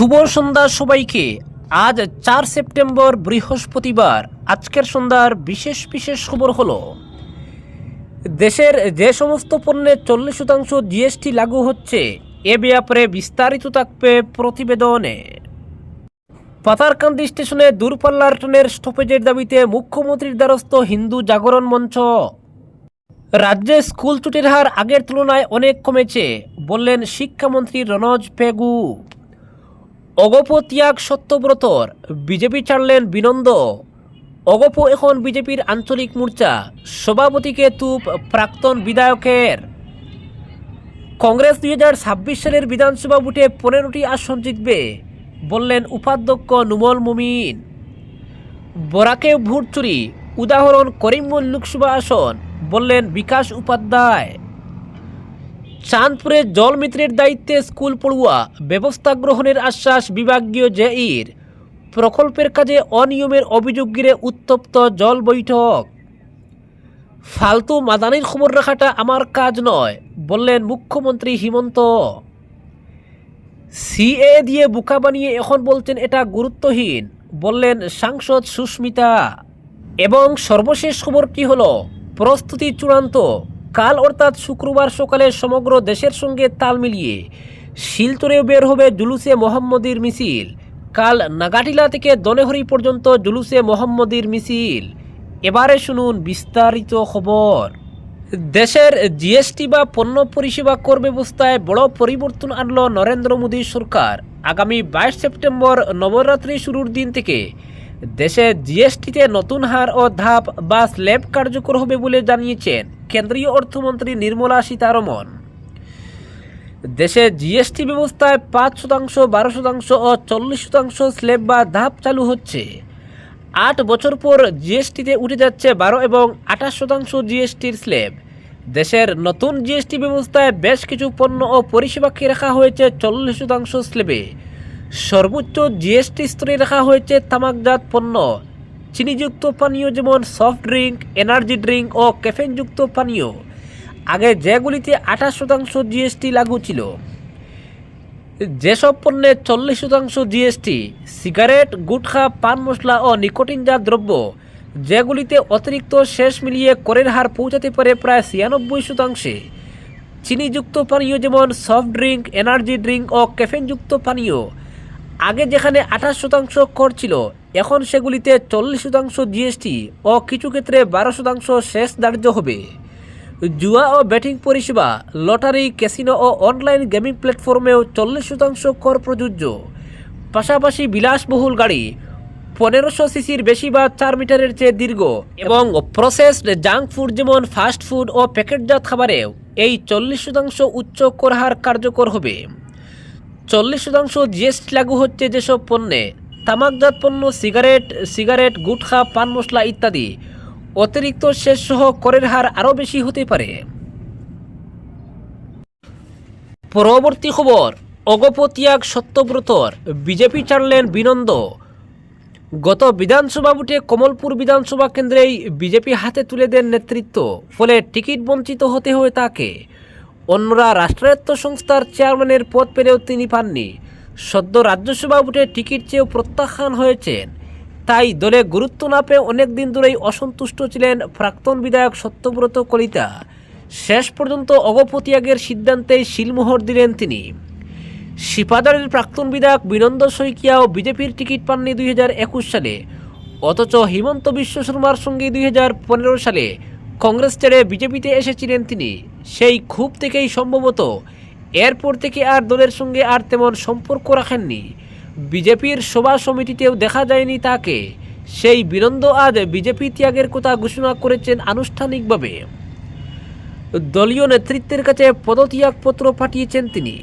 শুভ সন্ধ্যা সবাইকে। আজ চার সেপ্টেম্বর বৃহস্পতিবার। আজকের সন্ধ্যার বিশেষ বিশেষ খবর হলো, দেশের যে সমস্ত পণ্যে চল্লিশ শতাংশ জিএসটি লাগু হচ্ছে, এ ব্যাপারে বিস্তারিত থাকবে প্রতিবেদনে। পাতারকান্দি স্টেশনে দূরপাল্লার ট্রেনের স্টপেজের দাবিতে মুখ্যমন্ত্রীর দ্বারস্থ হিন্দু জাগরণ মঞ্চ। রাজ্যে স্কুল ছুটির হার আগের তুলনায় অনেক কমেছে, বললেন শিক্ষামন্ত্রী রনজ পেগু। অগপ ত্যাগ সত্যব্রতর। বিজেপি ছাড়লেন বিনন্দ। অগপ এখন বিজেপির আঞ্চলিক মোর্চা। সভাপতিকে তুপ প্রাক্তন বিধায়কের। কংগ্রেস দুই হাজার ছাব্বিশ সালের বিধানসভা ভোটে পনেরোটি আসন জিতবে, বললেন উপাধ্যক্ষ নুমল মুমিন। বরাকে ভোট চুরি, উদাহরণ করিমগঞ্জ লোকসভা আসন, বললেন বিকাশ উপাধ্যায়। চাঁদপুরে জল মিত্রের দায়িত্বে স্কুল পড়ুয়া ব্যবস্থা গ্রহণের আশ্বাস বিভাগীয় জেইর। প্রকল্পের কাজে অনিয়মের অভিযোগ ঘিরে উত্তপ্ত জল বৈঠক। ফালতু মাদানির খবর রাখাটা আমার কাজ নয়, বললেন মুখ্যমন্ত্রী হিমন্ত। সিএ দিয়ে বোকা বানিয়ে এখন বলছেন এটা গুরুত্বহীন, বললেন সাংসদ সুস্মিতা। এবং সর্বশেষ খবরটি হল? প্রস্তুতি চূড়ান্ত। কাল অর্থাৎ শুক্রবার সকালে সমগ্র দেশের সঙ্গে তাল মিলিয়ে শিলচরে বের হবে জুলুসে মোহাম্মদীর মিছিল। কাল নাগাটিলা থেকে দনেহরি পর্যন্ত জুলুসে মোহাম্মদীর মিছিল। এবারে শুনুন বিস্তারিত খবর। দেশের জিএসটি বা পণ্য পরিষেবা কর ব্যবস্থায় বড় পরিবর্তন আনল নরেন্দ্র মোদী সরকার। আগামী বাইশ সেপ্টেম্বর নবরাত্রি শুরুর দিন থেকে দেশে জিএসটিতে নতুন হার ও ধাপ বা স্ল্যাব কার্যকর হবে বলে জানিয়েছেন কেন্দ্রীয় অর্থমন্ত্রী নির্মলা সীতারমন। দেশে জিএসটি ব্যবস্থায় পাঁচ শতাংশ, বারো শতাংশ ও চল্লিশ শতাংশ স্ল্যাব বা ধাপ চালু হচ্ছে। আট বছর পর জিএসটিতে উঠে যাচ্ছে বারো এবং আঠাশ শতাংশ জিএসটির স্ল্যাব দেশের নতুন জিএসটি ব্যবস্থায় বেশ কিছু পণ্য ও পরিষেবাকে রাখা হয়েছে চল্লিশ শতাংশ স্ল্যাবে সর্বোচ্চ জিএসটি স্তরে রাখা হয়েছে তামাকজাত পণ্য। চিনিযুক্ত পানীয় যেমন সফট ড্রিঙ্ক এনার্জি ড্রিঙ্ক ও ক্যাফেনযুক্ত পানীয়। আগে যেগুলিতে আঠাশ শতাংশ জিএসটি লাগু ছিল। যেসব পণ্যে চল্লিশ শতাংশ জিএসটি, সিগারেট, গুটখা, পান মশলা ও নিকোটিনজাত দ্রব্য, যেগুলিতে অতিরিক্ত শেষ মিলিয়ে করের হার পৌঁছাতে পারে প্রায় ছিয়ানব্বই শতাংশে। চিনিযুক্ত পানীয় যেমন সফট ড্রিঙ্ক এনার্জি ড্রিঙ্ক ও ক্যাফেনযুক্ত পানীয়। আগে যেখানে আঠাশ শতাংশ কর ছিল, এখন সেগুলিতে চল্লিশ শতাংশ জিএসটি ও কিছু ক্ষেত্রে বারো শতাংশ শেষ ধার্য হবে। জুয়া ও ব্যাটিং পরিষেবা, লটারি, ক্যাসিনো ও অনলাইন গেমিং প্ল্যাটফর্মেও চল্লিশ শতাংশ কর প্রযোজ্য। পাশাপাশি বিলাসবহুল গাড়ি, পনেরোশো সিসির বেশি বা চার মিটারের চেয়ে দীর্ঘ এবং প্রসেসড জাঙ্ক ফুড যেমন ফাস্ট ফুড ও প্যাকেটজাত খাবারেও এই চল্লিশ শতাংশ উচ্চ কর হার কার্যকর হবে। চল্লিশ শতাংশ জিএসটি লাগু হচ্ছে যেসব পণ্যে, তামাকজাত পণ্য, সিগারেট সিগারেট, গুটখা, পান মশলা ইত্যাদি। অতিরিক্ত শেষ সহ করের হার আরও বেশি হতে পারে। পরবর্তী খবর, অগপত্যাগ সত্যব্রতর বিজেপি ছাড়লেন বিনন্দ। গত বিধানসভা ভোটে কমলপুর বিধানসভা কেন্দ্রেই বিজেপি হাতে তুলে দেন নেতৃত্ব, ফলে টিকিট বঞ্চিত হতে হয় তাকে। অন্যরা রাষ্ট্রায়ত্ত সংস্থার চেয়ারম্যানের পদ পেলেও তিনি পাননি। সদ্য রাজ্যসভা ভোটে টিকিট চেয়েও প্রত্যাখ্যান হয়েছেন। তাই দলে গুরুত্ব না পেয়ে অনেকদিন ধরেই অসন্তুষ্ট ছিলেন প্রাক্তন বিধায়ক সত্যব্রত কলিতা। শেষ পর্যন্ত অগপত্যাগের সিদ্ধান্তেই শিলমোহর দিলেন তিনি। শিপাদারের প্রাক্তন বিধায়ক বিনন্দ শইকিয়াও বিজেপির টিকিট পাননি দুই হাজার একুশ সালে। অথচ হিমন্ত বিশ্ব শর্মার সঙ্গে দুই হাজার পনেরো সালে কংগ্রেস ছেড়ে বিজেপিতে এসেছিলেন তিনি। সেই ক্ষোভ থেকেই সম্ভবত এরপর থেকে আর দলের সঙ্গে আর তেমন সম্পর্ক রাখেননি। বিজেপির সভা সমিতিতেও দেখা যায়নি তাকে। সেই বিনন্দ আজ বিজেপি ত্যাগের কথা ঘোষণা করেছেন আনুষ্ঠানিকভাবে। দলীয় নেতৃত্বের কাছে পদত্যাগপত্র পাঠিয়েছেন তিনি।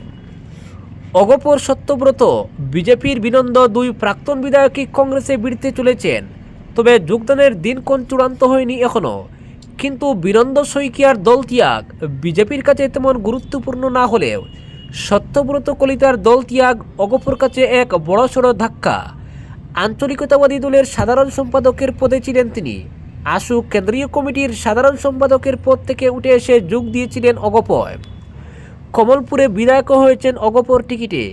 অগপর সত্যব্রত, বিজেপির বিনন্দ দুই প্রাক্তন বিধায়কই কংগ্রেসে বিড়তে চলেছেন। তবে যোগদানের দিনক্ষণ চূড়ান্ত হয়নি এখনও। কিন্তু বীরন্দ শইকিয়ার দল ত্যাগ বিজেপির কাছে তেমন গুরুত্বপূর্ণ না হলেও সত্যব্রত কলিতার দল ত্যাগ অগপর কাছে এক বড়সড় ধাক্কা। আঞ্চলিকতাবাদী দলের সাধারণ সম্পাদকের পদে ছিলেন তিনি। আশু কেন্দ্রীয় কমিটির সাধারণ সম্পাদকের পদ থেকে উঠে এসে যোগ দিয়েছিলেন অগপয় কমলপুরে বিধায়ক হয়েছেন অগপর টিকিটে।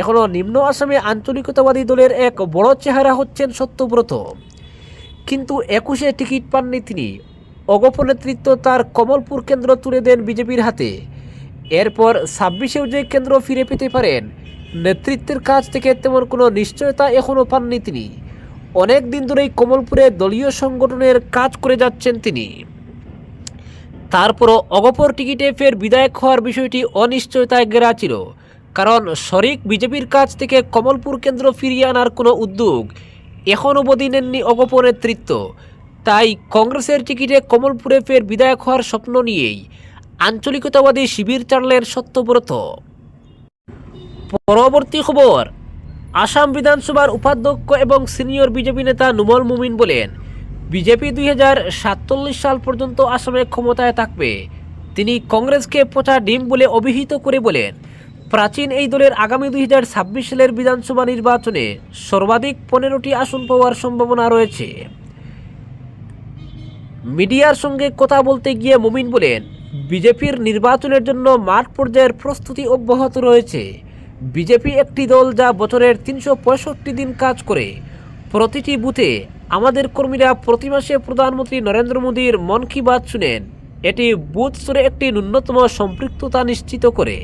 এখনও নিম্ন আসামে আঞ্চলিকতাবাদী দলের এক বড় চেহারা হচ্ছেন সত্যব্রত। কিন্তু একুশে টিকিট পাননি তিনি। অগপ নেতৃত্ব তার কমলপুর কেন্দ্র তুলে দেন বিজেপির হাতে। এরপর ছাব্বিশেও যে কেন্দ্র ফিরে পেতে পারেন। নেতৃত্বের কাছ থেকে তেমন কোনো নিশ্চয়তা এখনও পাননি তিনি। অনেক দিন ধরেই কমলপুরে দলীয় সংগঠনের কাজ করে যাচ্ছেন তিনি। তারপরও অগপর টিকিটে ফের বিধায়ক হওয়ার বিষয়টি অনিশ্চয়তায় ঘেরা ছিল। কারণ শরিক বিজেপির কাছ থেকে কমলপুর কেন্দ্র ফিরিয়ে আনার কোনো উদ্যোগ এখনও অবধি নেননি অগপ নেতৃত্ব তাই কংগ্রেসের টিকিটে কমলপুরে ফের বিধায়ক হওয়ার স্বপ্ন নিয়েই আঞ্চলিকতাবাদী শিবির চাড়লেন সত্যব্রত। পরবর্তী খবর, আসাম বিধানসভার উপাধ্যক্ষ এবং সিনিয়র বিজেপি নেতা নুমল মুমিন বলেন, বিজেপি দুই হাজার সাতচল্লিশ সাল পর্যন্ত আসামে ক্ষমতায় থাকবে। তিনি কংগ্রেসকে পচা ডিম বলে অভিহিত করে বলেন, প্রাচীন এই দলের আগামী দুই হাজার ছাব্বিশ সালের বিধানসভা নির্বাচনে সর্বাধিক পনেরোটি আসন পাওয়ার সম্ভাবনা রয়েছে। মিডিয়ার সঙ্গে কথা বলতে গিয়ে মুমিন বলেন, বিজেপির নির্বাচনের জন্য মাঠ পর্যায়ের প্রস্তুতি অব্যাহত রয়েছে। বিজেপি একটি দল যা বছরের তিনশো পঁয়ষট্টি দিন কাজ করে। প্রতিটি বুথে আমাদের কর্মীরা প্রতি মাসে প্রধানমন্ত্রী নরেন্দ্র মোদীর মন কি বাত শুনেন। এটি বুথ স্তরে একটি ন্যূনতম সম্পৃক্ততা নিশ্চিত করে।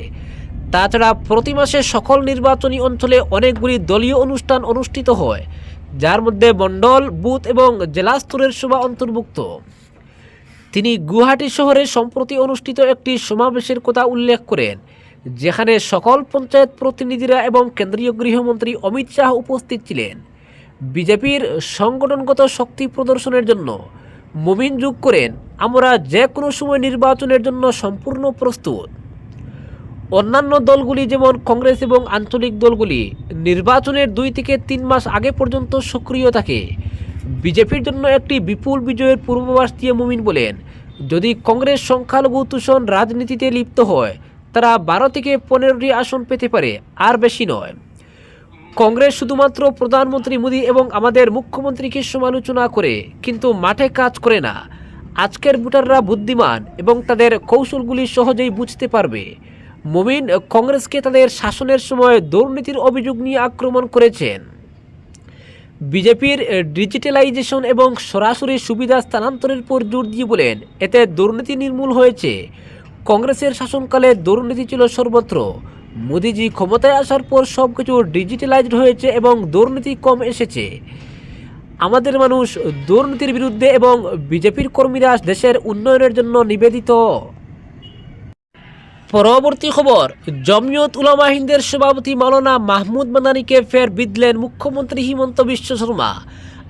তাছাড়া প্রতি মাসে সকল নির্বাচনী অঞ্চলে অনেকগুলি দলীয় অনুষ্ঠান অনুষ্ঠিত হয়। যার মধ্যে মণ্ডল, বুথ এবং জেলা স্তরের সভা অন্তর্ভুক্ত। তিনি গুয়াহাটি শহরে সম্প্রতি অনুষ্ঠিত একটি সমাবেশের কথা উল্লেখ করেন, যেখানে সকল পঞ্চায়েত প্রতিনিধিরা এবং কেন্দ্রীয় গৃহমন্ত্রী অমিত শাহ উপস্থিত ছিলেন। বিজেপির সংগঠনগত শক্তি প্রদর্শনের জন্য মুমিন যোগ করেন। আমরা যে কোনো সময় নির্বাচনের জন্য সম্পূর্ণ প্রস্তুত। অন্যান্য দলগুলি যেমন কংগ্রেস এবং আঞ্চলিক দলগুলি নির্বাচনের দুই থেকে তিন মাস আগে পর্যন্ত সক্রিয় থাকে। বিজেপির জন্য একটি বিপুল বিজয়ের পূর্বাভাস দিয়ে মুমিন বলেন, যদি কংগ্রেস সংখ্যালঘু তুষণ রাজনীতিতে লিপ্ত হয়, তারা বারো থেকে পনেরোটি আসন পেতে পারে, আর বেশি নয়। কংগ্রেস শুধুমাত্র প্রধানমন্ত্রী মোদী এবং আমাদের মুখ্যমন্ত্রীকে সমালোচনা করে, কিন্তু মাঠে কাজ করে না। আজকের ভোটাররা বুদ্ধিমান এবং তাদের কৌশলগুলি সহজেই বুঝতে পারবে। মুমিন কংগ্রেসকে তাদের শাসনের সময় দুর্নীতির অভিযোগ নিয়ে আক্রমণ করেছেন। বিজেপির ডিজিটালাইজেশন এবং সরাসরি সুবিধা স্থানান্তরের উপর জোর দিয়ে বলেন, এতে দুর্নীতি নির্মূল হয়েছে। কংগ্রেসের শাসনকালে দুর্নীতি ছিল সর্বত্র। মোদিজি ক্ষমতায় আসার পর সব কিছু ডিজিটালাইজড হয়েছে এবং দুর্নীতি কম এসেছে। আমাদের মানুষ দুর্নীতির বিরুদ্ধে এবং বিজেপির কর্মীরা দেশের উন্নয়নের জন্য নিবেদিত। পরবর্তী খবর, জমিয়ত উলামা হিন্দের সভাপতি মাওলানা মাহমুদ মাদানিকে ফের বিদলেন মুখ্যমন্ত্রী হিমন্ত বিশ্ব শর্মা।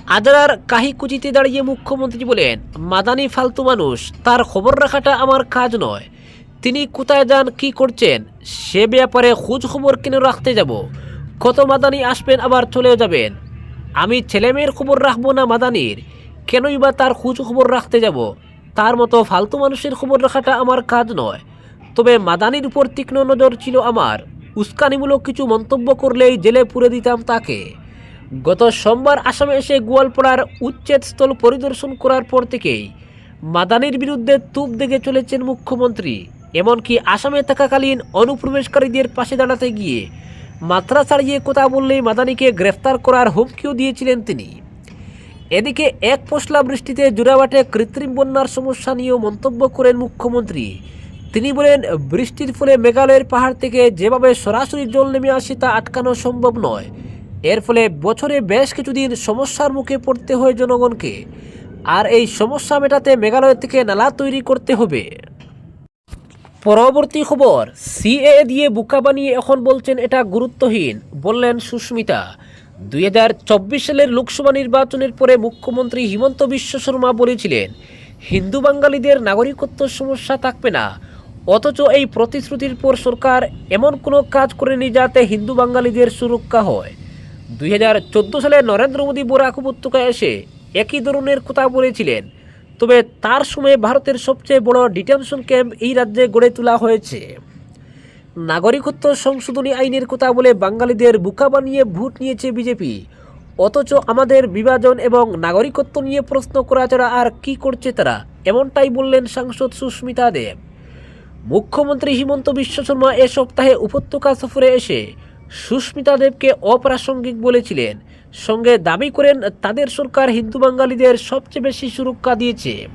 আজরার কাহিকুচিতে দাঁড়িয়ে মুখ্যমন্ত্রী বলেন, মাদানি ফালতু মানুষ, তার খবর রাখাটা আমার কাজ নয়। তিনি কোথায় যান, কি করছেন, সে ব্যাপারে খোঁজ খবর কেন রাখতে যাব। কত মাদানি আসবেন, আবার চলে যাবেন। আমি ছেলেমেয়ের খবর রাখব না মাদানির। কেনই বা তার খোঁজ খবর রাখতে যাব? তার মতো ফালতু মানুষের খবর রাখাটা আমার কাজ নয়। তবে মাদানির উপর তীক্ষ্ণ নজর ছিল আমার। উস্কানিমূলক কিছু মন্তব্য করলেই জেলে পুরে দিতাম তাকে। গত সোমবার আসামে এসে গোয়ালপাড়ার উচ্ছেদস্থল পরিদর্শন করার পর থেকেই মাদানির বিরুদ্ধে তুপ দেখে চলেছেন মুখ্যমন্ত্রী। এমনকি আসামে থাকাকালীন অনুপ্রবেশকারীদের পাশে দাঁড়াতে গিয়ে মাত্রা ছাড়িয়ে কথা বললেই মাদানিকে গ্রেফতার করার হুমকিও দিয়েছিলেন তিনি। এদিকে এক পশলা বৃষ্টিতে জোড়াবাটে কৃত্রিম বন্যার সমস্যা নিয়েও মন্তব্য করেন মুখ্যমন্ত্রী। তিনি বলেন, বৃষ্টির ফলে মেঘালয়ের পাহাড় থেকে যেভাবে সরাসরি জল নেমে আসে তা আটকানো সম্ভব নয়। এর ফলে বছরে বেশ কিছুদিন সমস্যার মুখে পড়তে হয় জনগণকে। আর এই সমস্যা মেটাতে মেঘালয় থেকে নালা তৈরি করতে হবে। পরবর্তী খবর সিএ দিয়ে বুকা বানিয়ে এখন বলছেন এটা গুরুত্বহীন, বললেন সুস্মিতা। দুই হাজার চব্বিশ সালের লোকসভা নির্বাচনের পরে মুখ্যমন্ত্রী হিমন্ত বিশ্ব শর্মা বলেছিলেন, হিন্দু বাঙালিদের নাগরিকত্ব সমস্যা থাকবে না। অথচ এই প্রতিশ্রুতির পর সরকার এমন কোনো কাজ করেনি যাতে হিন্দু বাঙালিদের সুরক্ষা হয়। দুই হাজার চোদ্দ সালে নরেন্দ্র মোদী, বোরাক উপত্যকায় এসে একই ধরনের কথা বলেছিলেন। তবে তার সময়ে ভারতের সবচেয়ে বড় ডিটেনশন ক্যাম্প এই রাজ্যে গড়ে তোলা হয়েছে। নাগরিকত্ব সংশোধনী আইনের কথা বলে বাঙালিদের বুকা বানিয়ে ভোট নিয়েছে বিজেপি। অথচ আমাদের বিভাজন এবং নাগরিকত্ব নিয়ে প্রশ্ন করা ছাড়া আর কি করছে তারা? এমনটাই বললেন সাংসদ সুস্মিতা দেব। মুখ্যমন্ত্রী হিমন্ত বিশ্ব শর্মা এ সপ্তাহে উপত্যকা সফরে এসে সুস্মিতা দেবকে অপ্রাসঙ্গিক বলেছিলেন। সঙ্গে দাবি করেন, তাদের সরকার হিন্দু বাঙালিদের সবচেয়ে বেশি সুরক্ষা দিয়েছে।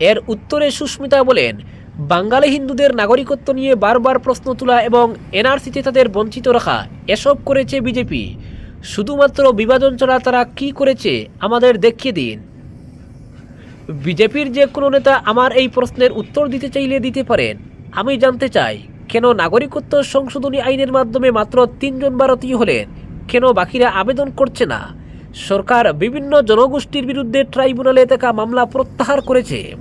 এর উত্তরে সুস্মিতা বলেন, বাঙালি হিন্দুদের নাগরিকত্ব নিয়ে বারবার প্রশ্ন তোলা এবং এনআরসিতে তাদের বঞ্চিত রাখা, এসব করেছে বিজেপি। শুধুমাত্র বিভাজন ছাড়া তারা কী করেছে, আমাদের দেখিয়ে দিন। বিজেপির যে কোনো নেতা আমার এই প্রশ্নের উত্তর দিতে চাইলে দিতে পারেন। আমি জানতে চাই, কেন নাগরিকত্ব সংশোধনী আইনের মাধ্যমে মাত্র তিনজন ভারতীয় হলেন? কেন বাকিরা আবেদন করছে না? সরকার বিভিন্ন জনগোষ্ঠীর বিরুদ্ধে ট্রাইব্যুনালে থাকা মামলা প্রত্যাহার করেছে।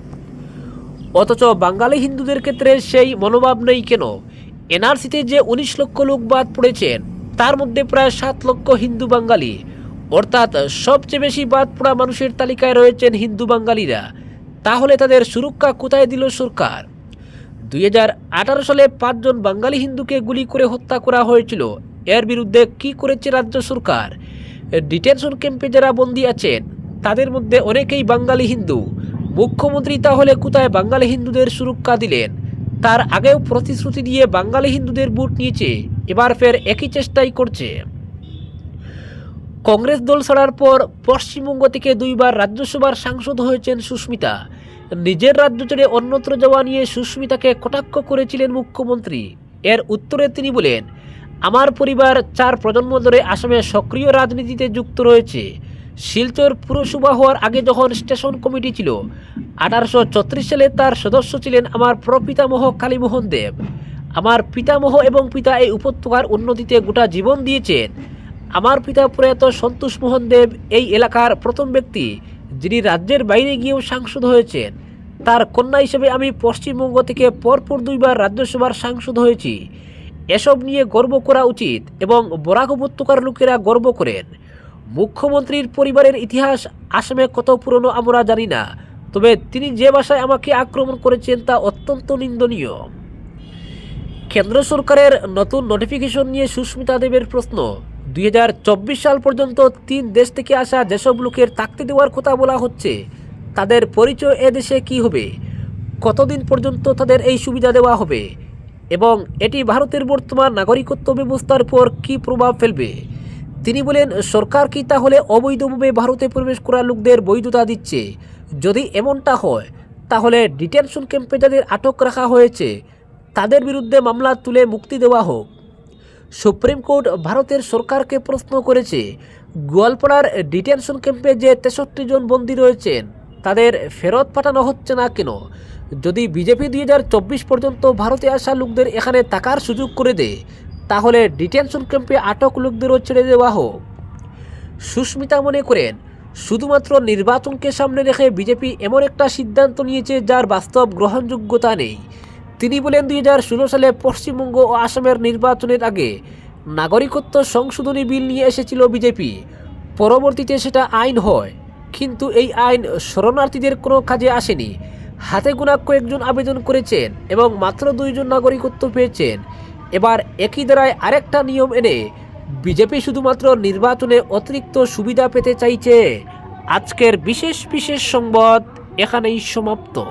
অথচ বাঙালি হিন্দুদের ক্ষেত্রে সেই মনোভাব নেই কেন? এনআরসিতে যে উনিশ লক্ষ লোক বাদ পড়েছেন, তার মধ্যে প্রায় সাত লক্ষ হিন্দু বাঙালি। অর্থাৎ সবচেয়ে বেশি বাদ পড়া মানুষের তালিকায় রয়েছেন হিন্দু বাঙালিরা। তাহলে তাদের সুরক্ষা কোথায় দিল সরকার? দুই হাজার আঠারো সালে পাঁচজন বাঙালি হিন্দুকে গুলি করে হত্যা করা হয়েছিল। এর বিরুদ্ধে কি করেছে রাজ্য সরকার? ডিটেনশন ক্যাম্পে যারা বন্দী আছেন, তাদের মধ্যে অনেকেই বাঙালি হিন্দু। মুখ্যমন্ত্রী তাহলে কোথায় বাঙালি হিন্দুদের সুরক্ষা দিলেন? তার আগেও প্রতিশ্রুতি দিয়ে বাঙালি হিন্দুদের ভোট নিয়েছে, এবার ফের একই চেষ্টাই করছে। কংগ্রেস দল ছাড়ার পর পশ্চিমবঙ্গ থেকে দুইবার রাজ্যসভার সাংসদ হয়েছেন সুস্মিতা। নিজের রাজ্য ছেড়ে অন্যত্র যাওয়া নিয়ে সুস্মিতাকে কটাক্ষ করেছিলেন মুখ্যমন্ত্রী। এর উত্তরে তিনি বলেন, আমার পরিবার চার প্রজন্ম ধরে আসামে সক্রিয় রাজনীতিতে যুক্ত রয়েছে। শিলচর পুরসভা হওয়ার আগে যখন স্টেশন কমিটি ছিল, আঠারোশো চৌত্রিশ সালে তার সদস্য ছিলেন আমার প্রপিতামহ কালীমোহন দেব। আমার পিতামহ এবং পিতা এই উপত্যকার উন্নতিতে গোটা জীবন দিয়েছেন। আমার পিতা প্রয়াত সন্তোষ মোহন দেব এই এলাকার প্রথম ব্যক্তি, যিনি রাজ্যের বাইরে গিয়েও সাংসদ হয়েছেন। তার কন্যা হিসেবে আমি পশ্চিমবঙ্গ থেকে পরপর দুইবার রাজ্যসভার সাংসদ হয়েছি। এসব নিয়ে গর্ব করা উচিত এবং বরাক উপত্যকার লোকেরা গর্ব করেন। মুখ্যমন্ত্রীর পরিবারের ইতিহাস আসামে কত পুরনো আমরা জানি না, তবে তিনি যে ভাষায় আমাকে আক্রমণ করেছেন তা অত্যন্ত নিন্দনীয়। কেন্দ্র সরকারের নতুন নোটিফিকেশন নিয়ে সুস্মিতা দেবের প্রশ্ন দুই হাজার চব্বিশ সাল পর্যন্ত তিন দেশ থেকে আসা যেসব লোকের থাকতে দেওয়ার কথা বলা হচ্ছে, তাদের পরিচয় এ দেশে কী হবে? কতদিন পর্যন্ত তাদের এই সুবিধা দেওয়া হবে? এবং এটি ভারতের বর্তমান নাগরিকত্ব ব্যবস্থার পর কী প্রভাব ফেলবে? তিনি বলেন, সরকার কি তাহলে অবৈধভাবে ভারতে প্রবেশ করা লোকদের বৈধতা দিচ্ছে? যদি এমনটা হয়, তাহলে ডিটেনশন ক্যাম্পে যাদের আটক রাখা হয়েছে, তাদের বিরুদ্ধে মামলা তুলে মুক্তি দেওয়া হোক। সুপ্রিম কোর্ট ভারতের সরকারকে প্রশ্ন করেছে, গোয়ালপাড়ার ডিটেনশন ক্যাম্পে যে তেষট্টি জন বন্দী রয়েছেন, তাদের ফেরত পাঠানো হচ্ছে না কেন? যদি বিজেপি দুই হাজার চব্বিশ পর্যন্ত ভারতে আসা লোকদের এখানে থাকার সুযোগ করে দেয়, তাহলে ডিটেনশন ক্যাম্পে আটক লোকদেরও ছেড়ে দেওয়া হোক। সুস্মিতা মনে করেন, শুধুমাত্র নির্বাচনকে সামনে রেখে বিজেপি এমন একটা সিদ্ধান্ত নিয়েছে যার বাস্তব গ্রহণযোগ্যতা নেই। তিনি বলেন দুই হাজার ষোলো সালে পশ্চিমবঙ্গ ও আসামের নির্বাচনের আগে নাগরিকত্ব সংশোধনী বিল নিয়ে এসেছিল বিজেপি। পরবর্তীতে সেটা আইন হয়। কিন্তু এই আইন শরণার্থীদের কোনো কাজে আসেনি। হাতে গোনা কয়েকজন আবেদন করেছেন এবং মাত্র দুইজন নাগরিকত্ব পেয়েছেন। এবার একই দ্বারায় আরেকটা নিয়ম এনে বিজেপি শুধুমাত্র নির্বাচনে অতিরিক্ত সুবিধা পেতে চাইছে। আজকের বিশেষ বিশেষ সংবাদ এখানেই সমাপ্ত।